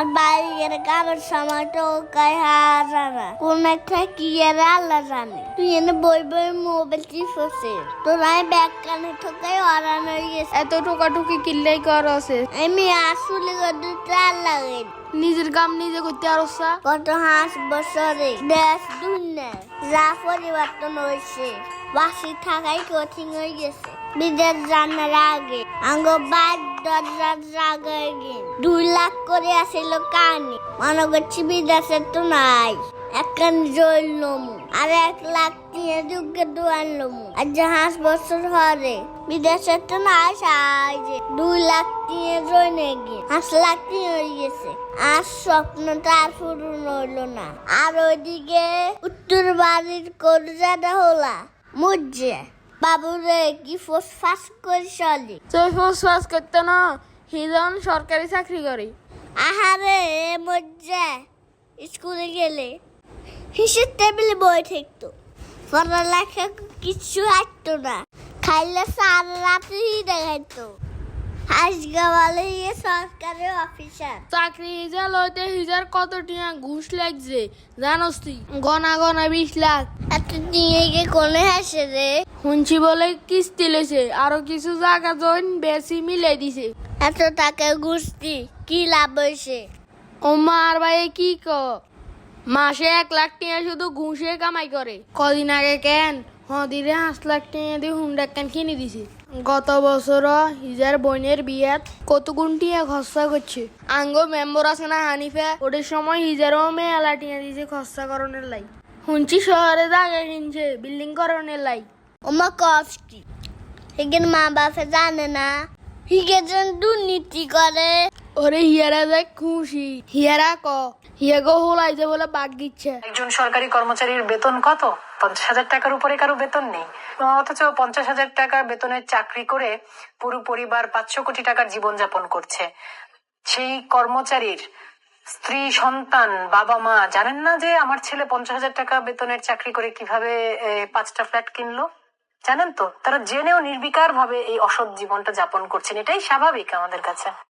আর বাইরের কামের সময় তো কাই হারা না কোন একটা কি আর আল্লাহ জানে। তুই এনে বই বই মোবাইল টিপছিস তোর আমি ব্যাগ কানে হয়ে গেছে এত টোকাটুকি কিল্লাই কর আছে? আমি আসলে করতে আল্লাহ নিজের কাম নিজে করতে আর ওসা কত হাঁস বছরে দেশ দুনিয়া যা পরিবর্তন হয়েছে বাসি থাকাই কঠিন হয়ে গেছে। বিদেশ জানার আগে আঙ্গ বাইর দরজার জায়গায় গিয়ে দুই লাখ করে আসিল কানি। মনে করছি বিদেশে তো নাই। একখান আর এক লাখ যুগে আর জাহাজ বছর হরে তো দুই লাখ গিয়ে পাঁচ লাখ হয়ে গেছে। আর স্বপ্নটা আর পূরণ হইল না। আর ওইদিকে উত্তর বাড়ির করজাটা হলা মুজে বাবুরে কি ফোস ফাস করে চলি? তুই ফোস ফাস করতে না হিজন সরকারি চাকরি করে। আহারে মজ্জা স্কুলে গেলে হিসেব টেবিলে বই থাকতো। পড়ালেখা কিছু আসতো না। খাইলে সারা রাত্রি দেখাইতো। ইয়ে সরকারি অফিসার। চাকরি হিজা লইতে হিজার কত টিয়া ঘুষ লাগছে জানোস তুই? গনা গনা বিশ লাখ। এত নিয়ে গিয়ে কোনে আসে রে? শুনছি বলে কিস্তি লেছে আরও কিছু জায়গা জয়েন বেশি মিলে দিছে। এত টাকা ঘুষতি কি লাভ হয়েছে ও মার ভাই কি ক? মাসে এক লাখ টিয়া শুধু ঘুষে কামাই করে। কদিন আগে কেন? হদিরে পাঁচ লাখ টিয়া দিয়ে হুন্ডা কেন কিনে দিছে? গত বছর হিজার বোনের বিয়াত কত গুণ টিয়া খরচা করছে? আঙ্গো মেম্বর আছে না হানিফা? ওদের সময় হিজারও মেলা টিয়া দিছে খরচা করণের লাই। শুনছি শহরে জায়গা কিনছে বিল্ডিং করণের লাই। ওমা, কষ্টি। হিগেন মা বাপে জানে না, হিগে যেন দুর্নীতি করে। ওরে হিয়ারা খুশি। হিয়ারা ক। হিয়া গো হোলাইছে বলে বাগ দিচ্ছে। একজন সরকারি কর্মচারীর বেতন কত? পঞ্চাশ হাজার টাকার উপরে কারও বেতন নেই। অথচ পঞ্চাশ হাজার টাকা বেতনের চাকরি করে পুরো পরিবার পাঁচশো কোটি টাকার করছে। সেই কর্মচারীর স্ত্রী, সন্তান, বাবা মা, জানেন না যে আমার ছেলে পঞ্চাশ হাজার টাকা বেতনের চাকরি করে কীভাবে পাঁচটা ফ্ল্যাট কিনলো? জানেন তো? তারা জেনেও নির্বিকার ভাবে এই অসৎ জীবনটা যাপন করছেন। এটাই স্বাভাবিক আমাদের কাছে।